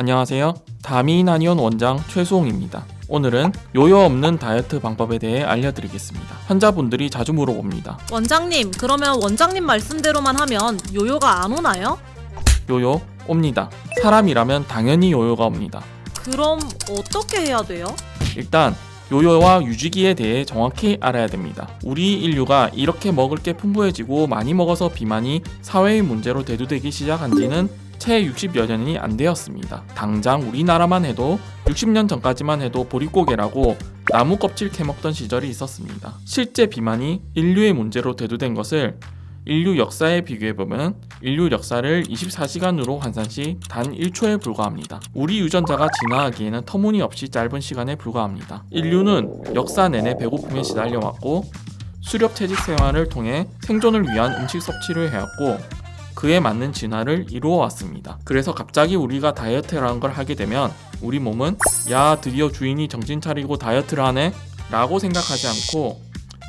안녕하세요. 다미나니온 원장 최수홍입니다. 오늘은 요요 없는 다이어트 방법에 대해 알려드리겠습니다. 환자분들이 자주 물어봅니다. 원장님, 그러면 원장님 말씀대로만 하면 요요가 안 오나요? 요요 옵니다. 사람이라면 당연히 요요가 옵니다. 그럼 어떻게 해야 돼요? 일단 요요와 유지기에 대해 정확히 알아야 됩니다. 우리 인류가 이렇게 먹을 게 풍부해지고 많이 먹어서 비만이 사회의 문제로 대두되기 시작한 지는 채 60여 년이 안 되었습니다. 당장 우리나라만 해도 60년 전까지만 해도 보릿고개라고 나무 껍질 캐먹던 시절이 있었습니다. 실제 비만이 인류의 문제로 대두된 것을 인류 역사에 비교해보면 인류 역사를 24시간으로 환산 시 단 1초에 불과합니다. 우리 유전자가 진화하기에는 터무니없이 짧은 시간에 불과합니다. 인류는 역사 내내 배고픔에 시달려왔고 수렵 채집 생활을 통해 생존을 위한 음식 섭취를 해왔고 그에 맞는 진화를 이루어 왔습니다. 그래서 갑자기 우리가 다이어트라는 걸 하게 되면 우리 몸은 야 드디어 주인이 정신 차리고 다이어트를 하네? 라고 생각하지 않고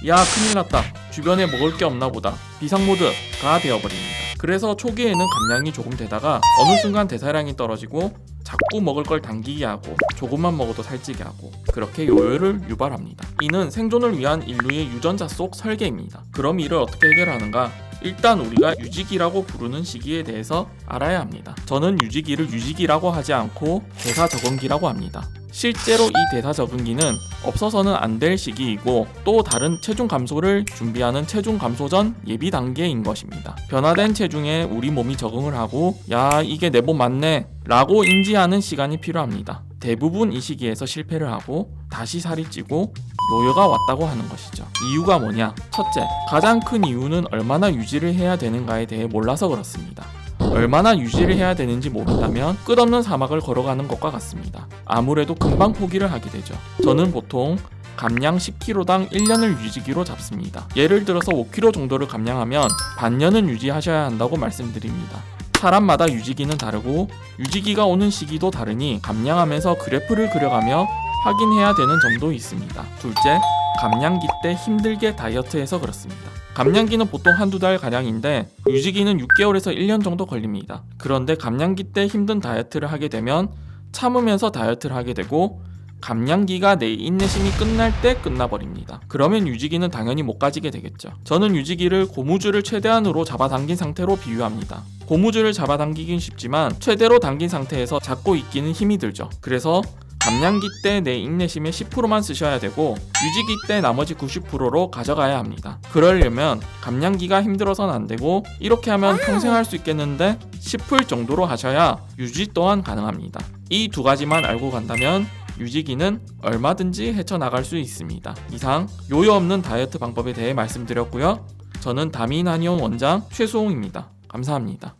야 큰일 났다. 주변에 먹을 게 없나 보다. 비상모드가 되어버립니다. 그래서 초기에는 감량이 조금 되다가 어느 순간 대사량이 떨어지고 자꾸 먹을 걸 당기게 하고 조금만 먹어도 살찌게 하고 그렇게 요요를 유발합니다. 이는 생존을 위한 인류의 유전자 속 설계입니다. 그럼 이를 어떻게 해결하는가 일단 우리가 유지기라고 부르는 시기에 대해서 알아야 합니다. 저는 유지기를 유지기라고 하지 않고 대사 적응기라고 합니다. 실제로 이 대사 적응기는 없어서는 안 될 시기이고 또 다른 체중 감소를 준비하는 체중 감소 전 예비 단계인 것입니다. 변화된 체중에 우리 몸이 적응을 하고 야 이게 내 몸 맞네 라고 인지하는 시간이 필요합니다. 대부분 이 시기에서 실패를 하고 다시 살이 찌고 요요가 왔다고 하는 것이죠. 이유가 뭐냐? 첫째, 가장 큰 이유는 얼마나 유지를 해야 되는가에 대해 몰라서 그렇습니다. 얼마나 유지를 해야 되는지 모른다면 끝없는 사막을 걸어가는 것과 같습니다. 아무래도 금방 포기를 하게 되죠. 저는 보통 감량 10kg당 1년을 유지기로 잡습니다. 예를 들어서 5kg 정도를 감량하면 반년은 유지하셔야 한다고 말씀드립니다. 사람마다 유지기는 다르고 유지기가 오는 시기도 다르니 감량하면서 그래프를 그려가며 확인해야 되는 점도 있습니다. 둘째, 감량기 때 힘들게 다이어트해서 그렇습니다. 감량기는 보통 한두 달 가량인데 유지기는 6개월에서 1년 정도 걸립니다. 그런데 감량기 때 힘든 다이어트를 하게 되면 참으면서 다이어트를 하게 되고 감량기가 내 인내심이 끝날 때 끝나버립니다. 그러면 유지기는 당연히 못 가지게 되겠죠. 저는 유지기를 고무줄을 최대한으로 잡아당긴 상태로 비유합니다. 고무줄을 잡아당기긴 쉽지만 최대로 당긴 상태에서 잡고 있기는 힘이 들죠. 그래서 감량기 때 내 인내심의 10%만 쓰셔야 되고 유지기 때 나머지 90%로 가져가야 합니다. 그러려면 감량기가 힘들어서는 안 되고 이렇게 하면 평생 할 수 있겠는데 싶을 정도로 하셔야 유지 또한 가능합니다. 이 두 가지만 알고 간다면 유지기는 얼마든지 헤쳐나갈 수 있습니다. 이상 요요 없는 다이어트 방법에 대해 말씀드렸고요. 저는 다미나니온 원장 최수홍입니다. 감사합니다.